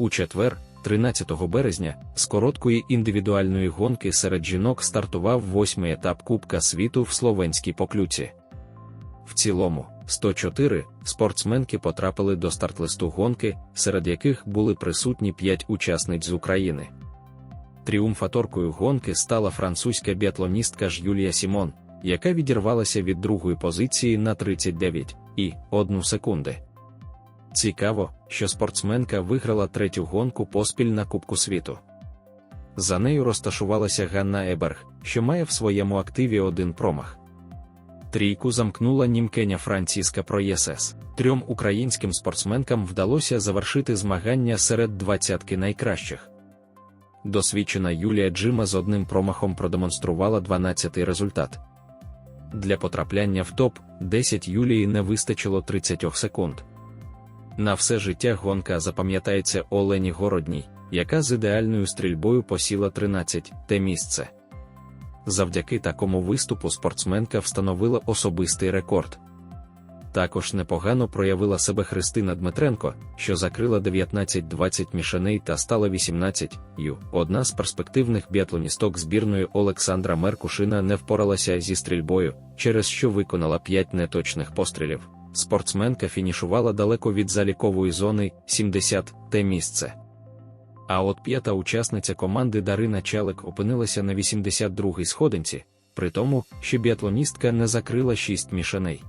У четвер, 13 березня, з короткої індивідуальної гонки серед жінок стартував восьмий етап Кубка світу в словенській поклюці. В цілому, 104 спортсменки потрапили до старт-листу гонки, серед яких були присутні 5 учасниць з України. Тріумфаторкою гонки стала французька біатлоністка ж Юлія Сімон, яка відірвалася від другої позиції на 39 і 1 секунди. Цікаво, що спортсменка виграла третю гонку поспіль на Кубку світу. За нею розташувалася Ганна Еберг, що має в своєму активі один промах. Трійку замкнула німкеня Франціска Проєсес. Трьом українським спортсменкам вдалося завершити змагання серед двадцятки найкращих. Досвідчена Юлія Джима з одним промахом продемонструвала 12-й результат. Для потрапляння в топ-10 Юлії не вистачило 30 секунд. На все життя гонка запам'ятається Олені Городній, яка з ідеальною стрільбою посіла 13 те місце. Завдяки такому виступу спортсменка встановила особистий рекорд. Також непогано проявила себе Христина Дмитренко, що закрила 19-20 мішаней та стала 18 ю. Одна з перспективних біатлоністок збірної Олександра Меркушина не впоралася зі стрільбою, через що виконала 5 неточних пострілів. Спортсменка фінішувала далеко від залікової зони 70 те місце. А от п'ята учасниця команди Дарина Чалик опинилася на 82-й сходинці, при тому, що біатлоністка не закрила 6 мішаней.